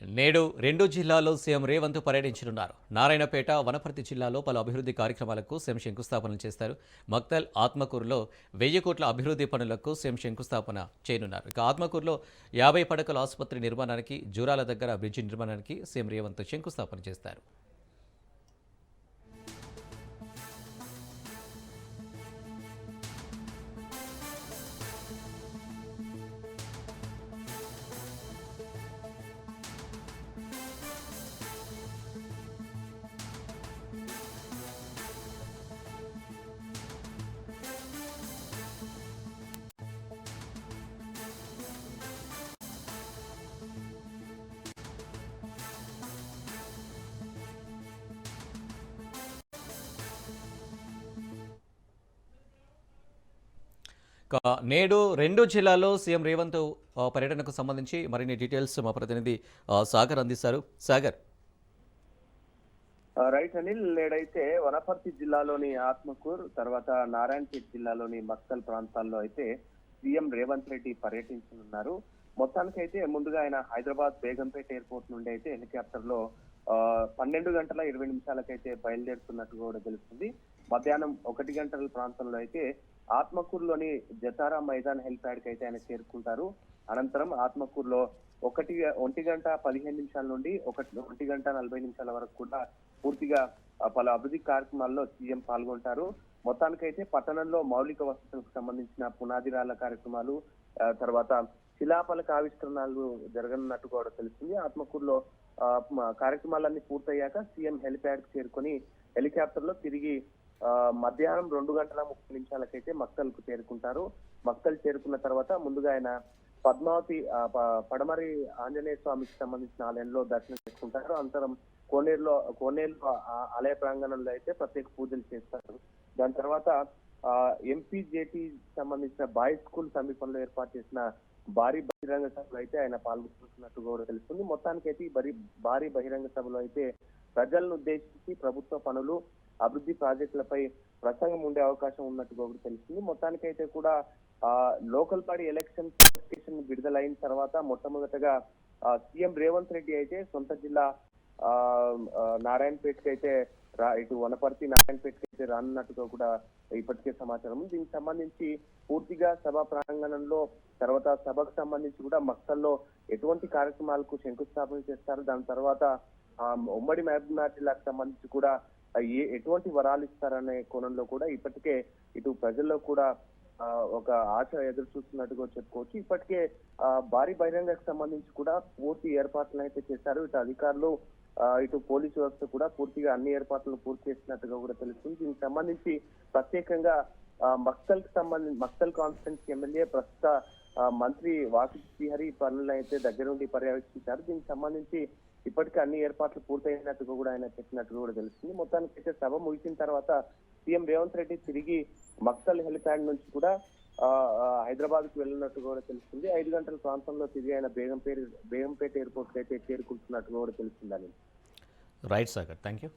నేడు రెండు జిల్లాల్లో సీఎం రేవంత్ పర్యటించనున్నారు. నారాయణపేట వనపర్తి జిల్లాలో పలు అభివృద్ధి కార్యక్రమాలకు సీఎం శంకుస్థాపనలు చేస్తారు. మక్తల్ ఆత్మకూరులో వెయ్యి కోట్ల అభివృద్ధి పనులకు సీఎం శంకుస్థాపన చేయనున్నారు. ఇక ఆత్మకూరులో యాభై పడకల ఆసుపత్రి నిర్మాణానికి జూరాల దగ్గర బ్రిడ్జి నిర్మాణానికి సీఎం రేవంత్ శంకుస్థాపన చేస్తారు. నేడు రెండు జిల్లాల్లో సీఎం రేవంత్ పర్యటనకు సంబంధించి మరిన్ని డీటెయిల్స్ మా ప్రతినిధి సాగర్ అందిస్తారు. సాగర్. రైట్ అనిల్ నేడైతే వనపర్తి జిల్లాలోని ఆత్మకూర్ తర్వాత నారాయణపేట్ జిల్లాలోని మక్కల్ ప్రాంతాల్లో అయితే సీఎం రేవంత్ రెడ్డి పర్యటించనున్నారు. మొత్తానికైతే ముందుగా ఆయన హైదరాబాద్ బేగంపేట ఎయిర్పోర్ట్ నుండి అయితే హెలికాప్టర్లో పన్నెండు గంటల ఇరవై నిమిషాలకైతే బయలుదేరుతున్నట్టు కూడా తెలుస్తుంది. మధ్యాహ్నం ఒకటి గంటల ప్రాంతంలో అయితే ఆత్మకూరులోని జతారా మైదాన్ హెలిప్యాడ్కి అయితే ఆయన చేరుకుంటారు. అనంతరం ఆత్మకూరులో ఒకటి ఒంటి గంట పదిహేను నిమిషాల నుండి ఒకటి ఒంటి గంట నలభై నిమిషాల వరకు కూడా పూర్తిగా పలు అభివృద్ధి కార్యక్రమాల్లో సీఎం పాల్గొంటారు. మొత్తానికైతే పట్టణంలో మౌలిక వసతులకు సంబంధించిన పునాది రాళ్ళ కార్యక్రమాలు తర్వాత శిలాపలక ఆవిష్కరణలు జరగనున్నట్టు కూడా తెలుస్తుంది. ఆత్మకూరులో కార్యక్రమాలన్నీ పూర్తయ్యాక సీఎం హెలిప్యాడ్ చేరుకొని హెలికాప్టర్లో తిరిగి మధ్యాహ్నం రెండు గంటల ముప్పై నిమిషాలకైతే మక్కల్కు చేరుకుంటారు. మక్కల్ చేరుకున్న తర్వాత ముందుగా ఆయన పద్మావతి పడమరి ఆంజనేయ స్వామికి సంబంధించిన ఆలయంలో దర్శనం చేసుకుంటారు. అనంతరం కోనేరులో కోనేరులో ఆలయ ప్రాంగణంలో అయితే ప్రత్యేక పూజలు చేస్తారు. దాని తర్వాత ఆ ఎంపీజేటీ సంబంధించిన బాయ్స్ స్కూల్ సమీపంలో ఏర్పాటు చేసిన భారీ బహిరంగ సభలో అయితే ఆయన పాల్గొంటున్నట్టు కూడా తెలుస్తుంది. మొత్తానికైతే ఈ భారీ భారీ బహిరంగ సభలో అయితే ప్రజలను ఉద్దేశించి ప్రభుత్వ పనులు అభివృద్ధి ప్రాజెక్టులపై ప్రసంగం ఉండే అవకాశం ఉన్నట్టు కూడా తెలిసింది మొత్తానికైతే కూడా ఆ లోకల్ పార్టీ ఎలక్షన్ నోటిఫికేషన్ విడుదలైన తర్వాత మొట్టమొదటగా సీఎం రేవంత్ రెడ్డి అయితే సొంత జిల్లా ఆ నారాయణపేటకి అయితే రా ఇటు వనపర్తి నారాయణపేటకి అయితే రానున్నట్టుగా కూడా ఇప్పటికే సమాచారం దీనికి సంబంధించి పూర్తిగా సభ ప్రాంగణంలో తర్వాత సభకు సంబంధించి కూడా మక్కల్లో ఎటువంటి కార్యక్రమాలకు శంకుస్థాపన చేస్తారు. దాని తర్వాత ఆ, ఉమ్మడి మహబూబ్నగర్ జిల్లాకు సంబంధించి కూడా ఏ ఎటువంటి వరాలు ఇస్తారనే కోణంలో కూడా ఇప్పటికే ఇటు ప్రజల్లో కూడా ఒక ఆశ ఎదురు చూస్తున్నట్టుగా చెప్పుకోవచ్చు. ఇప్పటికే భారీ బహిరంగకు సంబంధించి కూడా పూర్తి ఏర్పాట్లను అయితే చేశారు. ఇటు అధికారులు ఇటు పోలీసు వ్యవస్థ కూడా పూర్తిగా అన్ని ఏర్పాట్లను పూర్తి చేసినట్టుగా కూడా తెలుస్తుంది. దీనికి సంబంధించి ప్రత్యేకంగా ఆ, మక్తల్కి సంబంధించి మక్తల్ కాన్స్టిట్యున్సీ ఎమ్మెల్యే ప్రస్తుత మంత్రి వాసు శ్రీహరి పనులను అయితే దగ్గర నుండి పర్యవేక్షించారు. దీనికి సంబంధించి ఇప్పటికే అన్ని ఏర్పాట్లు పూర్తయినట్టుగా కూడా ఆయన చెప్పినట్టుగా కూడా తెలిసింది మొత్తానికి అయితే సభ ముగిసిన తర్వాత సీఎం రేవంత్ రెడ్డి తిరిగి మక్సల్ హెలిప్యాడ్ నుంచి కూడా హైదరాబాద్కు వెళ్ళినట్టు కూడా తెలుస్తుంది. ఐదు గంటల ప్రాంతంలో తిరిగి ఆయన బేగంపేట బేగంపేట ఎయిర్పోర్ట్ అయితే చేరుకుంటున్నట్టుగా కూడా తెలిసిందని రైట్ సాగర్. Thank you